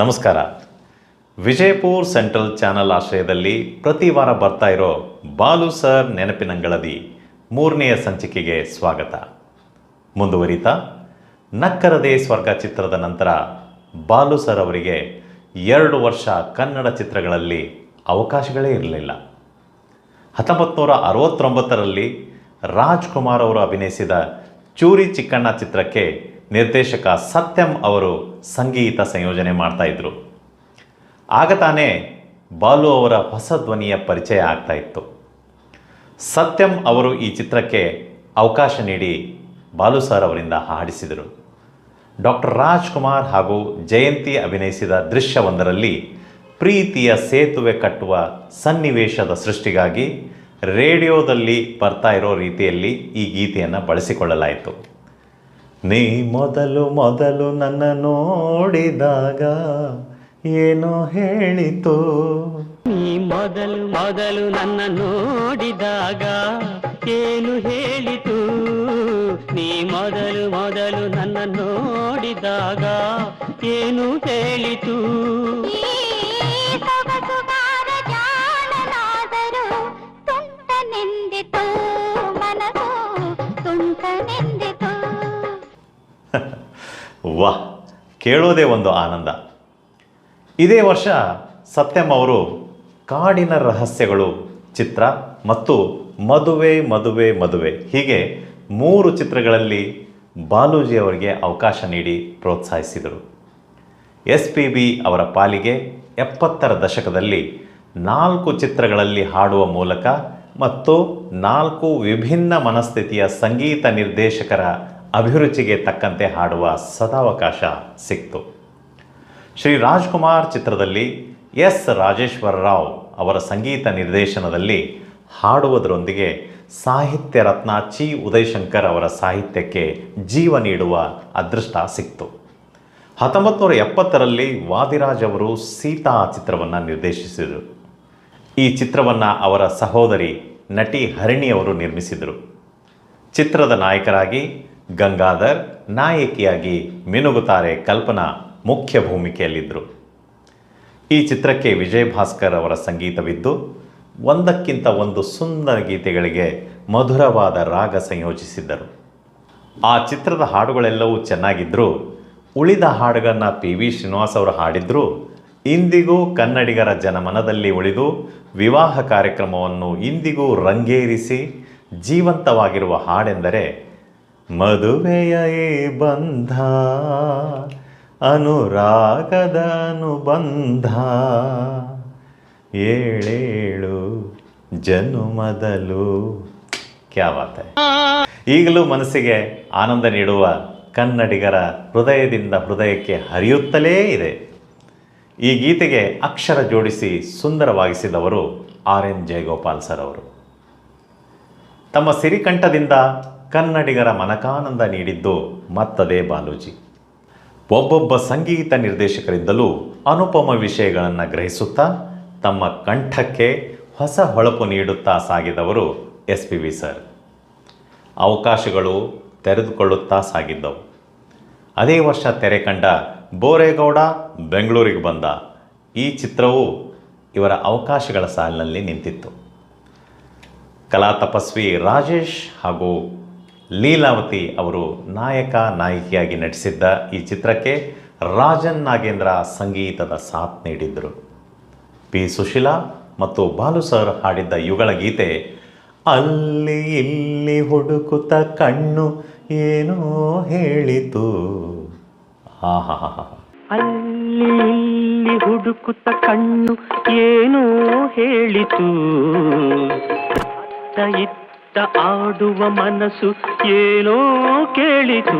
ನಮಸ್ಕಾರ. Vijayapura central channel ಆಶ್ರಯದಲ್ಲಿ ಪ್ರತಿ ವಾರ ಬರ್ತಾ ಇರೋ ಬಾಲು ಸರ್ ನೆನಪಿನಂಗಳದಿ ಮೂರನೆಯ ಸಂಚಿಕೆಗೆ ಸ್ವಾಗತ. ಮುಂದುವರಿತಾ, ನಕ್ಕರದೇ ಸ್ವರ್ಗ ಚಿತ್ರದ ನಂತರ ಬಾಲು ಸರ್ ಅವರಿಗೆ ಎರಡು ವರ್ಷ ಕನ್ನಡ ಚಿತ್ರಗಳಲ್ಲಿ ಅವಕಾಶಗಳೇ ಇರಲಿಲ್ಲ. ಹತ್ತೊಂಬತ್ತು ನೂರ ಅರವತ್ತೊಂಬತ್ತರಲ್ಲಿ ರಾಜ್ಕುಮಾರ್ ಅವರು ಅಭಿನಯಿಸಿದ ಚೂರಿ ಚಿಕ್ಕಣ್ಣ ಚಿತ್ರಕ್ಕೆ ನಿರ್ದೇಶಕ ಸತ್ಯಂ ಅವರು ಸಂಗೀತ ಸಂಯೋಜನೆ ಮಾಡ್ತಾ ಇದ್ರು. ಆಗ ತಾನೇ ಬಾಲು ಅವರ ಹೊಸ ಧ್ವನಿಯ ಪರಿಚಯ ಆಗ್ತಾ ಇತ್ತು. ಸತ್ಯಂ ಅವರು ಈ ಚಿತ್ರಕ್ಕೆ ಅವಕಾಶ ನೀಡಿ ಬಾಲು ಸರ್ ಅವರಿಂದ ಹಾಡಿಸಿದರು. ಡಾಕ್ಟರ್ ರಾಜ್ಕುಮಾರ್ ಹಾಗೂ ಜಯಂತಿ ಅಭಿನಯಿಸಿದ ದೃಶ್ಯವೊಂದರಲ್ಲಿ ಪ್ರೀತಿಯ ಸೇತುವೆ ಕಟ್ಟುವ ಸನ್ನಿವೇಶದ ಸೃಷ್ಟಿಗಾಗಿ ರೇಡಿಯೋದಲ್ಲಿ ಬರ್ತಾ ಇರೋ ರೀತಿಯಲ್ಲಿ ಈ ಗೀತೆಯನ್ನು ಬಳಸಿಕೊಳ್ಳಲಾಯಿತು. ನೀ ಮೊದಲು ಮೊದಲು ನನ್ನ ನೋಡಿದಾಗ ಏನೋ ಹೇಳಿತು. ನೀ ಮೊದಲು ಮೊದಲು ನನ್ನ ನೋಡಿದಾಗ ಏನು ಹೇಳಿತು. ನೀ ಮೊದಲು ಮೊದಲು ನನ್ನ ನೋಡಿದಾಗ ಏನು ಹೇಳಿತು. ವಾಹ್ ಕೇಳೋದೇ ಒಂದು ಆನಂದ. ಇದೇ ವರ್ಷ ಸತ್ಯಂ ಅವರು ಕಾಡಿನ ರಹಸ್ಯಗಳು, ಚಿತ್ರ ಮತ್ತು ಮದುವೆ ಮದುವೆ ಮದುವೆ ಹೀಗೆ ಮೂರು ಚಿತ್ರಗಳಲ್ಲಿ ಬಾಲೂಜಿ ಅವರಿಗೆ ಅವಕಾಶ ನೀಡಿ ಪ್ರೋತ್ಸಾಹಿಸಿದರು. ಎಸ್ ಪಿ ಬಿ ಅವರ ಪಾಲಿಗೆ ಎಪ್ಪತ್ತರ ದಶಕದಲ್ಲಿ ನಾಲ್ಕು ಚಿತ್ರಗಳಲ್ಲಿ ಹಾಡುವ ಮೂಲಕ ಮತ್ತು ನಾಲ್ಕು ವಿಭಿನ್ನ ಮನಸ್ಥಿತಿಯ ಸಂಗೀತ ನಿರ್ದೇಶಕರ ಅಭಿರುಚಿಗೆ ತಕ್ಕಂತೆ ಹಾಡುವ ಸದಾವಕಾಶ ಸಿಕ್ತು. ಶ್ರೀ ರಾಜ್ಕುಮಾರ್ ಚಿತ್ರದಲ್ಲಿ ಎಸ್ ರಾಜೇಶ್ವರ ರಾವ್ ಅವರ ಸಂಗೀತ ನಿರ್ದೇಶನದಲ್ಲಿ ಹಾಡುವುದರೊಂದಿಗೆ ಸಾಹಿತ್ಯ ರತ್ನ ಚಿ ಉದಯಶಂಕರ್ ಅವರ ಸಾಹಿತ್ಯಕ್ಕೆ ಜೀವ ನೀಡುವ ಅದೃಷ್ಟ ಸಿಕ್ತು. ಹತ್ತೊಂಬತ್ತು ನೂರ ಎಪ್ಪತ್ತರಲ್ಲಿ ವಾದಿರಾಜ್ ಅವರು ಸೀತಾ ಚಿತ್ರವನ್ನು ನಿರ್ದೇಶಿಸಿದರು. ಈ ಚಿತ್ರವನ್ನು ಅವರ ಸಹೋದರಿ ನಟಿ ಹರಿಣಿ ಅವರು ನಿರ್ಮಿಸಿದರು. ಚಿತ್ರದ ನಾಯಕರಾಗಿ ಗಂಗಾಧರ್ ನಾಯಕಿಯಾಗಿ ಮಿನುಗುತ್ತಾರೆ ಕಲ್ಪನಾ ಮುಖ್ಯ ಭೂಮಿಕೆಯಲ್ಲಿದ್ದರು. ಈ ಚಿತ್ರಕ್ಕೆ ವಿಜಯ್ ಭಾಸ್ಕರ್ ಅವರ ಸಂಗೀತವಿದ್ದು, ಒಂದಕ್ಕಿಂತ ಒಂದು ಸುಂದರ ಗೀತೆಗಳಿಗೆ ಮಧುರವಾದ ರಾಗ ಸಂಯೋಜಿಸಿದ್ದರು. ಆ ಚಿತ್ರದ ಹಾಡುಗಳೆಲ್ಲವೂ ಚೆನ್ನಾಗಿದ್ದರೂ ಉಳಿದ ಹಾಡುಗಳನ್ನು ಪಿ ವಿ ಶ್ರೀನಿವಾಸ್ ಅವರು ಹಾಡಿದ್ರು, ಇಂದಿಗೂ ಕನ್ನಡಿಗರ ಜನಮನದಲ್ಲಿ ಉಳಿದು ವಿವಾಹ ಕಾರ್ಯಕ್ರಮವನ್ನು ಇಂದಿಗೂ ರಂಗೇರಿಸಿ ಜೀವಂತವಾಗಿರುವ ಹಾಡೆಂದರೆ ಮದುವೆಯ ಈ ಬಂಧ, ಅನುರಾಗದ ಅನುಬಂಧ. ಏಳೇಳು ಜನುಮದಲು ಕ್ಯಾ ಬಾತ್ ಹೈ. ಈಗಲೂ ಮನಸ್ಸಿಗೆ ಆನಂದ ನೀಡುವ ಕನ್ನಡಿಗರ ಹೃದಯದಿಂದ ಹೃದಯಕ್ಕೆ ಹರಿಯುತ್ತಲೇ ಇದೆ. ಈ ಗೀತೆಗೆ ಅಕ್ಷರ ಜೋಡಿಸಿ ಸುಂದರವಾಗಿಸಿದವರು ಆರ್ ಎನ್ ಜಯಗೋಪಾಲ್ ಸರ್ ಅವರು. ತಮ್ಮ ಸಿರಿಕಂಠದಿಂದ ಕನ್ನಡಿಗರ ಮನಕಾನಂದ ನೀಡಿದ್ದು ಮತ್ತದೇ ಬಾಲೂಜಿ. ಒಬ್ಬೊಬ್ಬ ಸಂಗೀತ ನಿರ್ದೇಶಕರಿಂದಲೂ ಅನುಪಮ ವಿಷಯಗಳನ್ನು ಗ್ರಹಿಸುತ್ತಾ ತಮ್ಮ ಕಂಠಕ್ಕೆ ಹೊಸ ಹೊಳಪು ನೀಡುತ್ತಾ ಸಾಗಿದವರು ಎಸ್ ಪಿ ವಿ ಸರ್. ಅವಕಾಶಗಳು ತೆರೆದುಕೊಳ್ಳುತ್ತಾ ಸಾಗಿದ್ದವು. ಅದೇ ವರ್ಷ ತೆರೆ ಕಂಡ ಬೋರೇಗೌಡ ಬೆಂಗಳೂರಿಗೆ ಬಂದ ಈ ಚಿತ್ರವು ಇವರ ಅವಕಾಶಗಳ ಸಾಲಿನಲ್ಲಿ ನಿಂತಿತ್ತು. ಕಲಾ ತಪಸ್ವಿ ರಾಜೇಶ್ ಹಾಗೂ ಲೀಲಾವತಿ ಅವರು ನಾಯಕ ನಾಯಕಿಯಾಗಿ ನಟಿಸಿದ್ದ ಈ ಚಿತ್ರಕ್ಕೆ ರಾಜನ್ ನಾಗೇಂದ್ರ ಸಂಗೀತದ ಸಾಥ್ ನೀಡಿದ್ದರು. ಪಿ ಸುಶೀಲಾ ಮತ್ತು ಬಾಲು ಸರ್ ಹಾಡಿದ್ದ ಯುಗಳ ಗೀತೆ, ಅಲ್ಲಿ ಇಲ್ಲಿ ಹುಡುಕುತ್ತ ಕಣ್ಣು ಏನೋ ಹೇಳಿತು. ಅಲ್ಲಿ ಇಲ್ಲಿ ಹುಡುಕುತ್ತ ಕಣ್ಣು ಏನೋ ಹೇಳಿತು. ಇತ್ತ ಆಡುವ ಮನಸ್ಸು ಏನೋ ಕೇಳಿತು.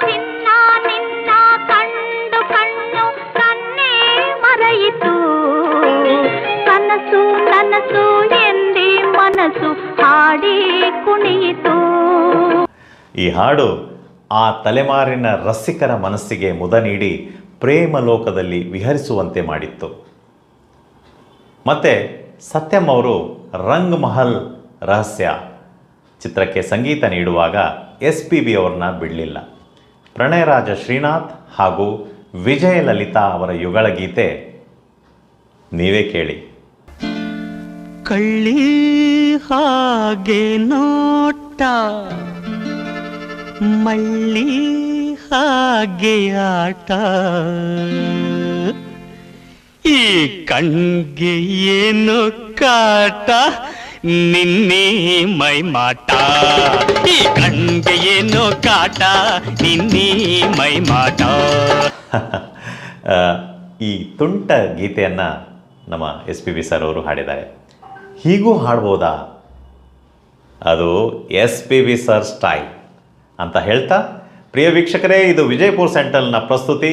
ಚಿನ್ನ ನಿನ್ನ ಕಂಡು ಕಣ್ಣು ಕಣ್ಣೇ ಮರೆಯಿತು. ಕನಸು ನನಸು ಎಂದಿ ಮನಸ್ಸು ಹಾಡಿ ಕುಣಿಯಿತು. ಈ ಹಾಡು ಆ ತಲೆಮಾರಿನ ರಸಿಕರ ಮನಸ್ಸಿಗೆ ಮುದ ನೀಡಿ ಪ್ರೇಮ ಲೋಕದಲ್ಲಿ ವಿಹರಿಸುವಂತೆ ಮಾಡಿತ್ತು. ಮತ್ತೆ ಸತ್ಯಂ ಅವರು ರಂಗ್ ಮಹಲ್ ರಹಸ್ಯ. ಚಿತ್ರಕ್ಕೆ ಸಂಗೀತ ನೀಡುವಾಗ ಎಸ್ ಪಿ ಬಿ ಅವ್ರನ್ನ ಬಿಡಲಿಲ್ಲ. ಪ್ರಣಯರಾಜ ಶ್ರೀನಾಥ್ ಹಾಗೂ ವಿಜಯಲಲಿತಾ ಅವರ ಯುಗಳ ಗೀತೆ ನೀವೇ ಕೇಳಿ. ಕಳ್ಳಿ ಹಾಗೆ ನೋಟ, ಮಳ್ಳಿ ಹಾಗೆ ಆಟ. ಈ ಕಣ್ಗೆ ಏನು ಕಾಟ? ನಿನ್ನೆ ಮೈ ಮಾಟ ಈ ಕಣ್ಗೆ ಏನು ಕಾಟ, ನಿನ್ನೇ ಮೈ ಮಾಟ ಈ ತುಂಟ ಗೀತೆಯನ್ನು ನಮ್ಮ ಎಸ್ ಪಿ ಬಿ ಸರ್ ಅವರು ಹಾಡಿದ್ದಾರೆ. ಹೀಗೂ ಹಾಡ್ಬೋದಾ? ಅದು S P B sir style ಅಂತ ಹೇಳ್ತಾ ಪ್ರಿಯ ವೀಕ್ಷಕರೇ, ಇದು ವಿಜಯಪುರ ಸೆಂಟ್ರಲ್ನ ಪ್ರಸ್ತುತಿ.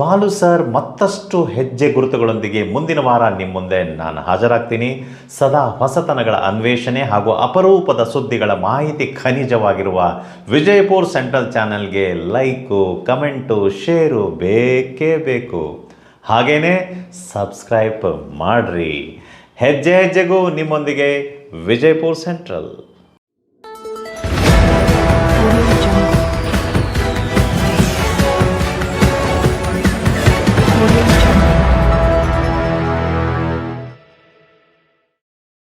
ಬಾಲು ಸರ್, ಮತ್ತಷ್ಟು ಹೆಜ್ಜೆ ಗುರುತುಗಳೊಂದಿಗೆ ಮುಂದಿನ ವಾರ ನಿಮ್ಮ ಮುಂದೆ ನಾನು ಹಾಜರಾಗ್ತೀನಿ. ಸದಾ ಹೊಸತನಗಳ ಅನ್ವೇಷಣೆ ಹಾಗೂ ಅಪರೂಪದ ಸುದ್ದಿಗಳ ಮಾಹಿತಿ ಖನಿಜವಾಗಿರುವ ವಿಜಯಪುರ್ ಸೆಂಟ್ರಲ್ ಚಾನೆಲ್ಗೆ ಲೈಕು, ಕಮೆಂಟು, ಶೇರು ಬೇಕೇ ಬೇಕು. ಹಾಗೇನೇ ಸಬ್ಸ್ಕ್ರೈಬ್ ಮಾಡ್ರಿ. ಹೆಜ್ಜೆ ಹೆಜ್ಜೆಗೂ ನಿಮ್ಮೊಂದಿಗೆ ವಿಜಯಪುರ್ ಸೆಂಟ್ರಲ್.